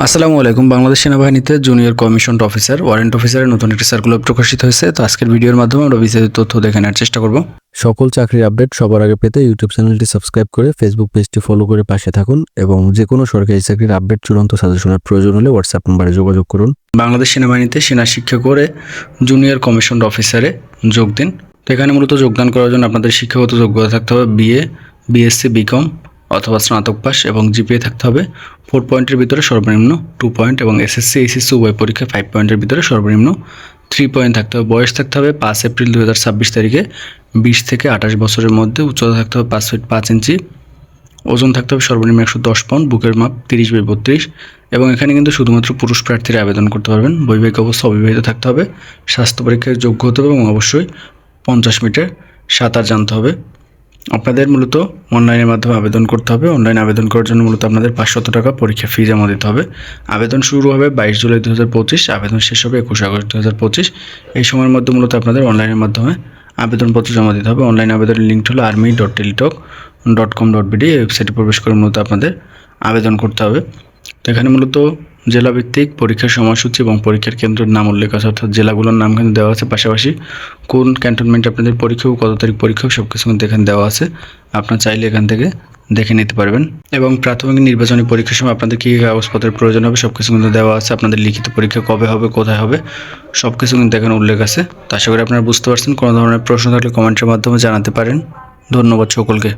আসসালামু আলাইকুম। বাংলাদেশ সেনাবাহিনীতে জুনিয়র কমিশন অফিসার ওয়ারেন্ট অফিসারের নতুন একটি সার্কুলার প্রকাশিত হয়েছে। তো আজকের ভিডিওর মাধ্যমে আমরা বিস্তারিত তথ্য দেখে নেওয়ার চেষ্টা করব। সকল চাকরির আপডেট সবার আগে পেতে ইউটিউব চ্যানেলটি সাবস্ক্রাইব করে ফেসবুক পেজটি ফলো করে পাশে থাকুন এবং যে কোনো সরকারি চাকরির আপডেট চূড়ান্ত সাজেশনের প্রয়োজন হলে হোয়াটসঅ্যাপ নম্বরে যোগাযোগ করুন। বাংলাদেশ সেনাবাহিনীতে সেনা শিক্ষা করে জুনিয়র কমিশন অফিসারে যোগ দিন। তো এখানে মূলত যোগদান করার জন্য আপনাদের শিক্ষাগত যোগ্যতা থাকতে হবে বিএ বিএসসি বিকম অথবা স্নাতক পাস এবং জিপিএ থাকতে হবে। ফোর পয়েন্টের ভিতরে সর্বনিম্ন টু পয়েন্ট এবং এসএসসি এইচএসসি উভয় পরীক্ষায় ফাইভ পয়েন্টের ভিতরে সর্বনিম্ন থ্রি পয়েন্ট থাকতে হবে। বয়স থাকতে হবে পাঁচ এপ্রিল দু হাজার ছাব্বিশ তারিখে। বিশ থেকে আঠাশ বছরের মধ্যে উচ্চতা থাকতে হবে পাঁচ ফিট পাঁচ ইঞ্চি। ওজন থাকতে হবে সর্বনিম্ন একশো দশ পাউন্ড বুকের মাপ তিরিশ বাই বত্রিশ। এবং এখানে কিন্তু শুধুমাত্র পুরুষ প্রার্থীরা আবেদন করতে পারবেন। বৈবাহিক অবস্থা অবিবাহিত থাকতে হবে। স্বাস্থ্য পরীক্ষায় যোগ্য হতে হবে এবং অবশ্যই পঞ্চাশ মিটার সাঁতার জানতে হবে। আপনাদের মূলত অনলাইনের মাধ্যমে আবেদন করতে হবে। অনলাইন আবেদন করার জন্য মূলত আপনাদের পাঁচশত টাকা পরীক্ষা ফি জমা দিতে হবে। আবেদন শুরু হবে বাইশ জুলাই দু হাজার পঁচিশ, আবেদন শেষ হবে একুশ আগস্ট দু হাজার পঁচিশ। এই সময়ের মধ্যে মূলত আপনাদের অনলাইনের মাধ্যমে আবেদনপত্র জমা দিতে হবে। অনলাইন আবেদনের লিঙ্কটি হলো army dot Teletalk dot com dot BD এই ওয়েবসাইটে প্রবেশ করে মূলত আপনাদের আবেদন করতে হবে। তো এখানে মূলত জেলাভিত্তিক পরীক্ষার সময়সূচি এবং পরীক্ষার কেন্দ্রের নাম উল্লেখ আছে, অর্থাৎ জেলাগুলোর নাম কিন্তু দেওয়া আছে পাশাপাশি কোন ক্যান্টনমেন্টে আপনাদের পরীক্ষা কত তারিখ পরীক্ষা সব কিছু কিন্তু এখানে দেওয়া আছে। আপনার চাইলে এখান থেকে দেখে নিতে পারবেন। এবং প্রাথমিক নির্বাচনী পরীক্ষার সময় আপনাদের কী কী কাগজপত্রের প্রয়োজন হবে সব কিছু কিন্তু দেওয়া আছে। আপনাদের লিখিত পরীক্ষা কবে হবে, কোথায় হবে সব কিছু কিন্তু এখানে উল্লেখ আছে। তো আশা করি আপনারা বুঝতে পারছেন। কোনো ধরনের প্রশ্ন থাকলে কমেন্টের মাধ্যমে জানাতে পারেন। ধন্যবাদ সকলকে।